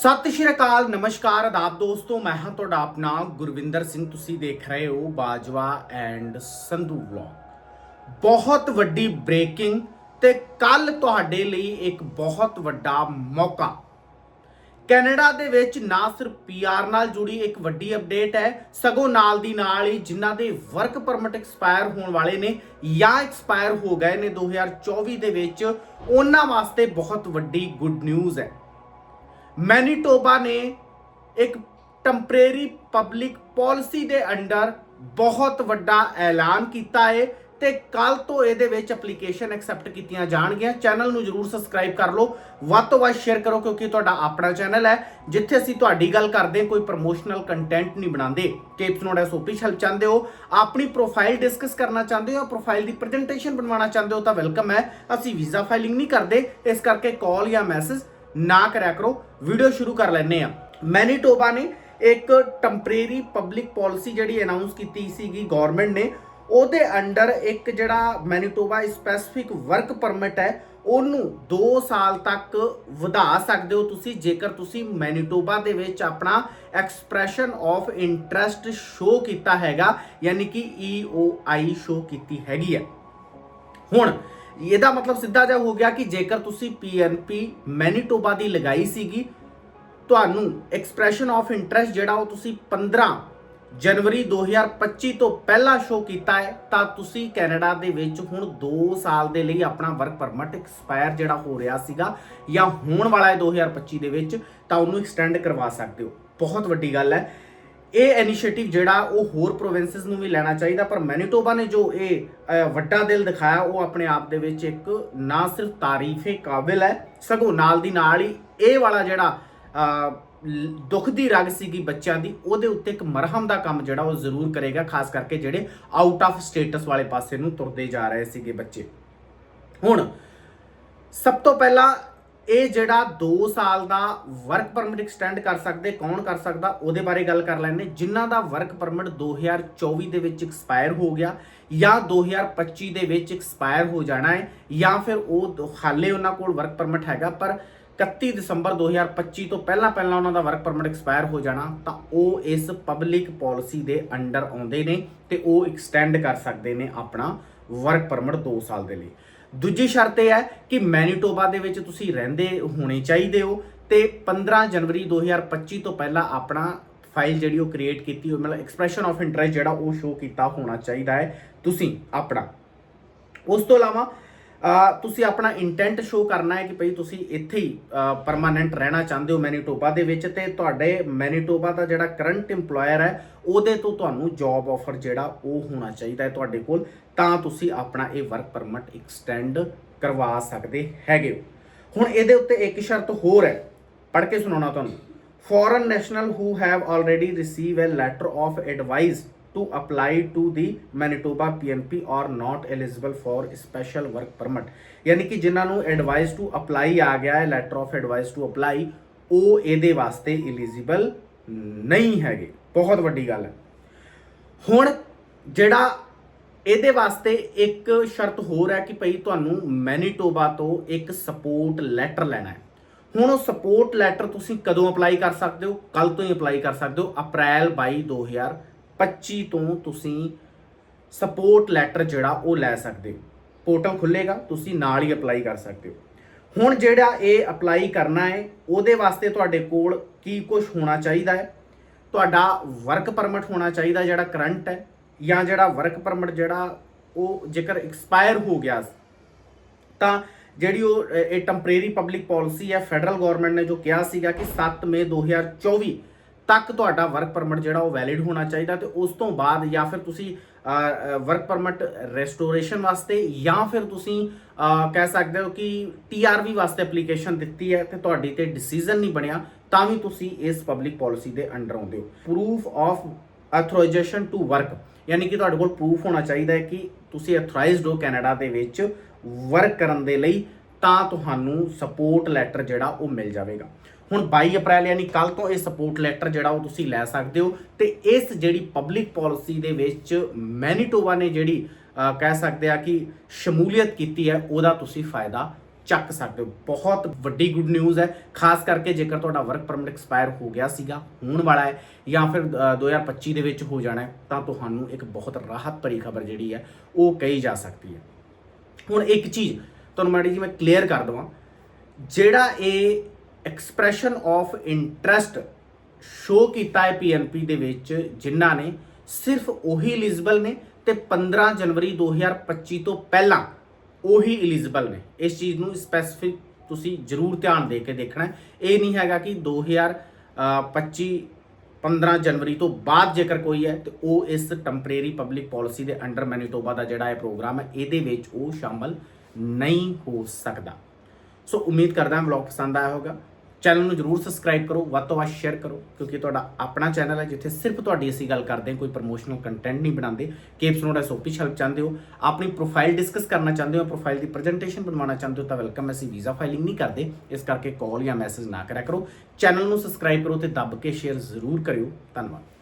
ਸਤਿ ਸ਼੍ਰੀ ਅਕਾਲ, ਨਮਸਕਾਰ, ਆਦਾਬ ਦੋਸਤੋ, ਮੈਂ ਹਾਂ ਤੁਹਾਡਾ ਆਪਣਾ ਗੁਰਵਿੰਦਰ ਸਿੰਘ। ਤੁਸੀਂ ਦੇਖ ਰਹੇ ਹੋ ਬਾਜਵਾ ਐਂਡ ਸੰਧੂ ਵਲੌਗ। ਬਹੁਤ ਵੱਡੀ ਬ੍ਰੇਕਿੰਗ ਤੇ ਕੱਲ ਤੁਹਾਡੇ ਲਈ ਇੱਕ ਬਹੁਤ ਵੱਡਾ ਮੌਕਾ। ਕੈਨੇਡਾ ਦੇ ਵਿੱਚ ਨਾ ਸਿਰਫ ਪੀਆਰ ਨਾਲ ਜੁੜੀ ਇੱਕ ਵੱਡੀ ਅਪਡੇਟ ਹੈ, ਸਗੋਂ ਨਾਲ ਦੀ ਨਾਲ ਹੀ ਜਿਨ੍ਹਾਂ ਦੇ ਵਰਕ ਪਰਮਿਟ ਐਕਸਪਾਇਰ ਹੋਣ ਵਾਲੇ ਨੇ ਜਾਂ ਐਕਸਪਾਇਰ ਹੋ ਗਏ ਨੇ 2024 ਦੇ ਵਿੱਚ, ਉਹਨਾਂ ਵਾਸਤੇ ਬਹੁਤ ਵੱਡੀ ਗੁੱਡ ਨਿਊਜ਼ ਹੈ। ਮੈਨੀਟੋਬਾ ਨੇ ਇੱਕ ਟੈਂਪਰੇਰੀ ਪਬਲਿਕ ਪਾਲਿਸੀ ਦੇ ਅੰਡਰ ਬਹੁਤ ਵੱਡਾ ਐਲਾਨ ਕੀਤਾ ਹੈ ਤੇ ਕੱਲ ਤੋਂ ਇਹਦੇ ਵਿੱਚ ਐਪਲੀਕੇਸ਼ਨ ਐਕਸੈਪਟ ਕੀਤੀਆਂ ਜਾਣਗੀਆਂ। ਚੈਨਲ ਨੂੰ ਜਰੂਰ ਸਬਸਕ੍ਰਾਈਬ ਕਰ ਲਓ। ਵੱਧ ਤੋਂ ਵੱਧ ਸ਼ੇਅਰ ਕਰੋ ਕਿਉਂਕਿ ਤੁਹਾਡਾ ਆਪਣਾ ਚੈਨਲ ਹੈ। ਜਿੱਥੇ ਅਸੀਂ ਤੁਹਾਡੀ ਗੱਲ ਕਰਦੇ ਹਾਂ, ਕੋਈ ਪ੍ਰੋਮੋਸ਼ਨਲ ਕੰਟੈਂਟ ਨਹੀਂ ਬਣਾਉਂਦੇ। ਟਿਪਸ ਨੋਟ ਐਸਓਪੀ ਹੈਲਪ ਚਾਹੁੰਦੇ ਹੋ ਆਪਣੀ ਪ੍ਰੋਫਾਈਲ ਡਿਸਕਸ ਕਰਨਾ ਚਾਹੁੰਦੇ ਹੋ ਪ੍ਰੋਫਾਈਲ ਦੀ ਪ੍ਰੈਜੈਂਟੇਸ਼ਨ ਬਣਵਾਉਣਾ ਚਾਹੁੰਦੇ ਹੋ ਤਾਂ ਵੈਲਕਮ ਹੈ। ਅਸੀਂ ਵੀਜ਼ਾ ਫਾਈਲਿੰਗ ਨਹੀਂ ਕਰਦੇ। ਇਸ ਕਰਕੇ ਕਾਲ ਜਾਂ ਮੈਸੇਜ ਨਾ ਕਰਿਆ ਕਰੋ ਵੀਡੀਓ ਸ਼ੁਰੂ ਕਰ ਲੈਣੇ ਆ ਮੈਨੀਟੋਬਾ ਨੇ ਇੱਕ ਟੈਂਪਰੇਰੀ ਪਬਲਿਕ ਪਾਲਿਸੀ ਜਿਹੜੀ ਅਨਾਉਂਸ ਕੀਤੀ ਸੀਗੀ ਗਵਰਨਮੈਂਟ ਨੇ, ਉਹਦੇ ਅੰਡਰ ਇੱਕ ਜਿਹੜਾ ਮੈਨੀਟੋਬਾ ਸਪੈਸੀਫਿਕ ਵਰਕ ਪਰਮਿਟ ਹੈ, ਉਹਨੂੰ 2 ਸਾਲ ਤੱਕ ਵਧਾ ਸਕਦੇ ਹੋ ਤੁਸੀਂ, ਜੇਕਰ ਤੁਸੀਂ ਮੈਨੀਟੋਬਾ ਦੇ ਵਿੱਚ ਆਪਣਾ ਐਕਸਪ੍ਰੈਸ਼ਨ ਆਫ ਇੰਟਰਸਟ ਸ਼ੋ ਕੀਤਾ ਹੈਗਾ, ਯਾਨੀ ਕਿ EOI ਸ਼ੋ ਕੀਤੀ ਹੈਗੀ ਹੈ। ਹੁਣ ਇਹਦਾ ਮਤਲਬ ਸਿੱਧਾ ਜਿਹਾ ਹੋ ਗਿਆ ਕਿ ਜੇਕਰ ਤੁਸੀਂ PNP ਮੈਨੀਟੋਬਾ ਦੀ ਲਗਾਈ ਸੀਗੀ, ਤੁਹਾਨੂੰ ਐਕਸਪ੍ਰੈਸ਼ਨ ਆਫ ਇੰਟਰਸਟ ਜਿਹੜਾ ਉਹ ਤੁਸੀਂ 15 ਜਨਵਰੀ 2025 ਤੋਂ ਪਹਿਲਾਂ ਸ਼ੋ ਕੀਤਾ ਹੈ, ਤਾਂ ਤੁਸੀਂ ਕੈਨੇਡਾ ਦੇ ਵਿੱਚ ਹੁਣ 2 ਸਾਲ ਦੇ ਲਈ ਆਪਣਾ ਵਰਕ ਪਰਮਿਟ ਐਕਸਪਾਇਰ ਜਿਹੜਾ ਹੋ ਰਿਹਾ ਸੀਗਾ, ਜਾਂ ਹੋਣ ਵਾਲਾ ਹੈ 2025 ਦੇ ਵਿੱਚ, ਤਾਂ ਉਹਨੂੰ ਐਕਸਟੈਂਡ ਕਰਵਾ ਸਕਦੇ ਹੋ। ਬਹੁਤ ਵੱਡੀ ਗੱਲ ਹੈ। ਇਹ ਇਨੀਸ਼ੀਏਟਿਵ ਜਿਹੜਾ ਉਹ ਹੋਰ ਪ੍ਰੋਵਿੰਸਸ ਨੂੰ ਵੀ ਲੈਣਾ ਚਾਹੀਦਾ, ਪਰ ਮੈਨੀਟੋਬਾ ਨੇ ਜੋ ਇਹ ਵੱਡਾ ਦਿਲ ਦਿਖਾਇਆ, ਉਹ ਆਪਣੇ ਆਪ ਦੇ ਵਿੱਚ ਇੱਕ ਨਾ ਸਿਰਫ ਤਾਰੀਫੇ ਕਾਬਿਲ ਹੈ, ਸਗੋਂ ਨਾਲ ਦੀ ਨਾਲ ਹੀ ਇਹ ਵਾਲਾ ਜਿਹੜਾ ਦੁੱਖ ਦੀ ਰਗ ਸੀਗੀ ਬੱਚਿਆਂ ਦੀ, ਉਹਦੇ ਉੱਤੇ ਇੱਕ ਮਰਹਮ ਦਾ ਕੰਮ ਜਿਹੜਾ ਉਹ ਜ਼ਰੂਰ ਕਰੇਗਾ, ਖਾਸ ਕਰਕੇ ਜਿਹੜੇ ਆਊਟ ਆਫ ਸਟੇਟਸ ਵਾਲੇ ਪਾਸੇ ਨੂੰ ਤੁਰਦੇ ਜਾ ਰਹੇ ਸੀਗੇ ਬੱਚੇ। ਹੁਣ, ਸਭ ਤੋਂ ਪਹਿਲਾਂ ਇਹ ਜਿਹੜਾ 2 ਸਾਲ ਦਾ ਵਰਕ ਪਰਮਿਟ ਐਕਸਟੈਂਡ ਕਰ ਸਕਦੇ, ਕੌਣ ਕਰ ਸਕਦਾ, ਉਹਦੇ ਬਾਰੇ ਗੱਲ ਕਰ ਲੈਣੇ ਜਿਨ੍ਹਾਂ ਦਾ ਵਰਕ ਪਰਮਿਟ 2024 ਦੇ ਵਿੱਚ ਐਕਸਪਾਇਰ ਹੋ ਗਿਆ ਜਾਂ 2025 ਦੇ ਵਿੱਚ ਐਕਸਪਾਇਰ ਹੋ ਜਾਣਾ ਹੈ, ਜਾਂ ਫਿਰ ਉਹ ਹਾਲੇ ਉਹਨਾਂ ਕੋਲ ਵਰਕ ਪਰਮਿਟ ਹੈਗਾ, ਪਰ 31 ਦਸੰਬਰ 2025 ਤੋਂ ਪਹਿਲਾਂ ਪਹਿਲਾਂ ਉਹਨਾਂ ਦਾ ਵਰਕ ਪਰਮਿਟ ਐਕਸਪਾਇਰ ਹੋ ਜਾਣਾ, ਤਾਂ ਉਹ ਇਸ ਪਬਲਿਕ ਪਾਲਿਸੀ ਦੇ ਅੰਡਰ ਆਉਂਦੇ ਨੇ ਤੇ ਉਹ ਐਕਸਟੈਂਡ ਕਰ ਸਕਦੇ ਨੇ ਆਪਣਾ ਵਰਕ ਪਰਮਿਟ 2 ਸਾਲ ਦੇ ਲਈ। ਦੂਜੀ ਸ਼ਰਤ ਇਹ ਹੈ ਕਿ ਮੈਨੀਟੋਬਾ ਦੇ ਵਿੱਚ ਤੁਸੀਂ ਰਹਿੰਦੇ ਹੋਣੇ ਚਾਹੀਦੇ ਹੋ ਤੇ 15 ਜਨਵਰੀ 2025 ਤੋਂ ਪਹਿਲਾਂ ਆਪਣਾ ਫਾਈਲ ਜਿਹੜੀ ਉਹ ਕ੍ਰੀਏਟ ਕੀਤੀ ਹੋਈ, ਮਤਲਬ ਐਕਸਪ੍ਰੈਸ਼ਨ ਆਫ ਇੰਟਰਸਟ ਜਿਹੜਾ ਉਹ ਸ਼ੋ ਕੀਤਾ ਹੋਣਾ ਚਾਹੀਦਾ ਹੈ ਤੁਸੀਂ ਆਪਣਾ। ਉਸ ਤੋਂ ਇਲਾਵਾ ਤੁਸੀਂ ਆਪਣਾ ਇੰਟੈਂਟ ਸ਼ੋ ਕਰਨਾ ਹੈ ਕਿ ਭਈ ਤੁਸੀਂ ਇੱਥੇ ਹੀ ਪਰਮਾਨੈਂਟ ਰਹਿਣਾ ਚਾਹੁੰਦੇ ਹੋ ਮੈਨੀਟੋਬਾ ਦੇ ਵਿੱਚ ਤੇ ਤੁਹਾਡੇ ਮੈਨੀਟੋਬਾ ਦਾ ਜਿਹੜਾ ਕਰੰਟ EMPLOYER ਹੈ, ਉਹਦੇ ਤੋਂ ਤੁਹਾਨੂੰ ਜੌਬ ਆਫਰ ਜਿਹੜਾ ਉਹ ਹੋਣਾ ਚਾਹੀਦਾ ਹੈ ਤੁਹਾਡੇ ਕੋਲ, ਤਾਂ ਤੁਸੀਂ ਆਪਣਾ ਇਹ ਵਰਕ ਪਰਮਿਟ ਐਕਸਟੈਂਡ ਕਰਵਾ ਸਕਦੇ ਹੈਗੇ ਹੋ। ਹੁਣ ਇਹਦੇ ਉੱਤੇ ਇੱਕ ਸ਼ਰਤ ਹੋਰ ਹੈ, ਪੜ੍ਹ ਕੇ ਸੁਣਾਉਣਾ ਤੁਹਾਨੂੰ। Foreign national who have already receive a letter of advice to apply to the Manitoba PNP are not eligible for special work permit. ਯਾਨੀ ਕਿ ਜਿਨ੍ਹਾਂ ਨੂੰ ਐਡਵਾਈਸ ਟੂ ਅਪਲਾਈ ਆ ਗਿਆ ਹੈ letter of advice to apply ਉਹ ਇਹਦੇ ਵਾਸਤੇ ਐਲੀਜੀਬਲ ਨਹੀਂ ਹੈਗੇ। ਬਹੁਤ ਵੱਡੀ ਗੱਲ ਹੈ। ਹੁਣ ਜਿਹੜਾ ਇਹਦੇ ਵਾਸਤੇ ਇੱਕ ਸ਼ਰਤ ਹੋਰ ਹੈ ਕਿ ਭਈ ਤੁਹਾਨੂੰ ਮੈਨੀਟੋਬਾ ਤੋਂ ਇੱਕ ਸਪੋਰਟ ਲੈਟਰ ਲੈਣਾ ਹੈ। ਹੁਣ ਉਹ ਸਪੋਰਟ ਲੈਟਰ ਤੁਸੀਂ ਕਦੋਂ ਅਪਲਾਈ ਕਰ ਸਕਦੇ ਹੋ? ਕੱਲ ਤੋਂ ਹੀ ਅਪਲਾਈ ਕਰ ਸਕਦੇ ਹੋ। ਅਪ੍ਰੈਲ 22 2025 ਤੋਂ ਤੁਸੀਂ ਸਪੋਰਟ ਲੈਟਰ ਜਿਹੜਾ ਉਹ ਲੈ ਸਕਦੇ ਹੋ। ਪੋਰਟਲ ਖੁੱਲੇਗਾ ਤੁਸੀਂ ਨਾਲ ਹੀ ਅਪਲਾਈ ਕਰ ਸਕਦੇ ਹੋ। ਹੁਣ ਜਿਹੜਾ ਇਹ ਅਪਲਾਈ ਕਰਨਾ ਹੈ, ਉਹਦੇ ਵਾਸਤੇ ਤੁਹਾਡੇ ਕੋਲ ਕੀ ਕੁਝ ਹੋਣਾ ਚਾਹੀਦਾ ਹੈ? ਤੁਹਾਡਾ ਵਰਕ ਪਰਮਿਟ ਹੋਣਾ ਚਾਹੀਦਾ ਜਿਹੜਾ ਕਰੰਟ ਹੈ, ਜਾਂ ਜਿਹੜਾ ਵਰਕ ਪਰਮਿਟ ਜਿਹੜਾ ਉਹ ਜੇਕਰ ਐਕਸਪਾਇਰ ਹੋ ਗਿਆ ਤਾਂ ਜਿਹੜੀ ਉਹ, ਇਹ ਟੈਂਪਰੇਰੀ ਪਬਲਿਕ ਪਾਲਿਸੀ ਹੈ ਫੈਡਰਲ ਗਵਰਨਮੈਂਟ ਨੇ ਜੋ ਕਿਹਾ ਸੀਗਾ ਕਿ 7 ਮਈ 2024 ਤੱਕ ਤੁਹਾਡਾ ਵਰਕ ਪਰਮਿਟ ਜਿਹੜਾ ਉਹ ਵੈਲਿਡ ਹੋਣਾ ਚਾਹੀਦਾ ਤੇ ਉਸ ਤੋਂ ਬਾਅਦ ਜਾਂ ਫਿਰ ਤੁਸੀਂ ਵਰਕ ਪਰਮਿਟ ਰੈਸਟੋਰੇਸ਼ਨ ਵਾਸਤੇ ਜਾਂ ਫਿਰ ਤੁਸੀਂ ਕਹਿ ਸਕਦੇ ਹੋ ਕਿ ਟੀਆਰਵੀ ਵਾਸਤੇ ਐਪਲੀਕੇਸ਼ਨ ਦਿੱਤੀ ਹੈ ਤੇ ਤੁਹਾਡੀ ਤੇ ਡਿਸੀਜਨ ਨਹੀਂ ਬਣਿਆ, ਤਾਂ ਵੀ ਤੁਸੀਂ ਇਸ ਪਬਲਿਕ ਪਾਲਿਸੀ ਦੇ ਅੰਡਰ ਆਉਂਦੇ ਹੋ। Proof of authorization to work ਯਾਨੀ ਕਿ ਤੁਹਾਡੇ ਕੋਲ ਪ੍ਰੂਫ ਹੋਣਾ ਚਾਹੀਦਾ ਹੈ ਕਿ ਤੁਸੀਂ ਅਥੋਰਾਈਜ਼ਡ ਹੋ ਕੈਨੇਡਾ ਦੇ ਵਿੱਚ ਵਰਕ ਕਰਨ ਦੇ ਲਈ, ਤਾਂ ਤੁਹਾਨੂੰ ਸਪੋਰਟ ਲੈਟਰ ਜਿਹੜਾ ਉਹ ਮਿਲ ਜਾਵੇਗਾ। ਹੁਣ 22 ਅਪ੍ਰੈਲ ਯਾਨੀ ਕੱਲ ਤੋਂ ਇਹ ਸਪੋਰਟ ਲੈਟਰ ਜਿਹੜਾ ਉਹ ਤੁਸੀਂ ਲੈ ਸਕਦੇ ਹੋ ਤੇ ਇਸ ਜਿਹੜੀ ਪਬਲਿਕ ਪਾਲਿਸੀ ਦੇ ਵਿੱਚ ਮੈਨੀਟੋਬਾ ਨੇ ਜਿਹੜੀ ਕਹਿ ਸਕਦੇ ਆ ਕਿ ਸ਼ਮੂਲੀਅਤ ਕੀਤੀ ਹੈ ਉਹਦਾ ਤੁਸੀਂ ਫਾਇਦਾ ਚੱਕ ਸਕਦੇ ਹੋ। ਬਹੁਤ ਵੱਡੀ ਗੁੱਡ ਨਿਊਜ਼ ਹੈ। ਖਾਸ ਕਰਕੇ ਜੇਕਰ ਤੁਹਾਡਾ ਵਰਕ ਪਰਮਿਟ ਐਕਸਪਾਇਰ ਹੋ ਗਿਆ ਸੀਗਾ ਹੋਣ ਵਾਲਾ ਹੈ ਜਾਂ ਫਿਰ ਅ, 2025 ਦੇ ਵਿੱਚ ਹੋ ਜਾਣਾ ਤਾਂ ਤੁਹਾਨੂੰ ਇੱਕ ਬਹੁਤ ਰਾਹਤ ਭਰੀ ਖਬਰ ਜਿਹੜੀ ਹੈ ਉਹ ਕਹੀ ਜਾ ਸਕਦੀ ਹੈ। ਹੁਣ ਇੱਕ ਚੀਜ਼ ਤੁਹਾਨੂੰ ਮਾੜੀ ਜੀ ਮੈਂ ਕਲੀਅਰ ਕਰ ਦਵਾਂ। ਜਿਹੜਾ ਇਹ ਐਕਸਪ੍ਰੈਸ਼ਨ ਆਫ ਇੰਟਰਸਟ ਸ਼ੋ ਕੀਤਾ ਹੈ ਪੀਐਨਪੀ ਦੇ ਵਿੱਚ, ਜਿਨ੍ਹਾਂ ਨੇ ਸਿਰਫ ਉਹੀ ਐਲੀਜੀਬਲ ਨੇ ਤੇ 15 ਜਨਵਰੀ 2025 ਤੋਂ ਪਹਿਲਾਂ ਉਹੀ ਐਲੀਜੀਬਲ ਨੇ। ਇਸ ਚੀਜ਼ ਨੂੰ ਸਪੈਸੀਫਿਕ ਤੁਸੀਂ ਜ਼ਰੂਰ ਧਿਆਨ ਦੇ ਕੇ ਦੇਖਣਾ ਇਹ ਨਹੀਂ ਹੈਗਾ ਕਿ 2025 15 ਜਨਵਰੀ ਤੋਂ ਬਾਅਦ ਜੇਕਰ ਕੋਈ ਹੈ, ਤੇ ਉਹ ਇਸ ਟੈਂਪਰੇਰੀ ਪਬਲਿਕ ਪਾਲਿਸੀ ਦੇ ਅੰਡਰ ਮੈਨੀਟੋਬਾ ਦਾ ਜਿਹੜਾ ਇਹ ਪ੍ਰੋਗਰਾਮ ਹੈ, ਇਹਦੇ ਵਿੱਚ ਉਹ ਸ਼ਾਮਲ ਨਹੀਂ ਹੋ ਸਕਦਾ। ਸੋ ਉਮੀਦ ਕਰਦਾ ਹਾਂ ਵਲੌਗ ਪਸੰਦ ਆਇਆ ਹੋਗਾ ਚੈਨਲ ਨੂੰ ਜਰੂਰ ਸਬਸਕ੍ਰਾਈਬ ਕਰੋ, ਵੱਧ ਤੋਂ ਵੱਧ ਸ਼ੇਅਰ ਕਰੋ, ਕਿਉਂਕਿ ਤੁਹਾਡਾ ਆਪਣਾ ਚੈਨਲ ਹੈ, ਜਿੱਥੇ ਸਿਰਫ ਤੁਹਾਡੀ ਅਸੀਂ ਗੱਲ ਕਰਦੇ ਹਾਂ, ਕੋਈ ਪ੍ਰੋਮੋਸ਼ਨਲ ਕੰਟੈਂਟ ਨਹੀਂ ਬਣਾਉਂਦੇ। ਕੇਪਸ ਨੋਟ ਐਸਓਪੀ ਹੈਲਪ ਚਾਹੁੰਦੇ ਹੋ, ਆਪਣੀ ਪ੍ਰੋਫਾਈਲ ਡਿਸਕਸ ਕਰਨਾ ਚਾਹੁੰਦੇ ਹੋ ਪ੍ਰੋਫਾਈਲ ਦੀ ਪ੍ਰੈਜੈਂਟੇਸ਼ਨ ਬਣਵਾਉਣਾ ਚਾਹੁੰਦੇ ਹੋ, ਤਾਂ ਵੈਲਕਮ ਅਸੀਂ ਵੀਜ਼ਾ ਫਾਈਲਿੰਗ ਨਹੀਂ ਕਰਦੇ। ਇਸ ਕਰਕੇ ਕਾਲ ਜਾਂ ਮੈਸੇਜ ਨਾ ਕਰਿਆ ਕਰੋ। ਚੈਨਲ ਨੂੰ ਸਬਸਕ੍ਰਾਈਬ ਕਰੋ ਤੇ ਦੱਬ ਕੇ ਸ਼ੇਅਰ ਜ਼ਰੂਰ ਕਰਿਓ। ਧੰਨਵਾਦ।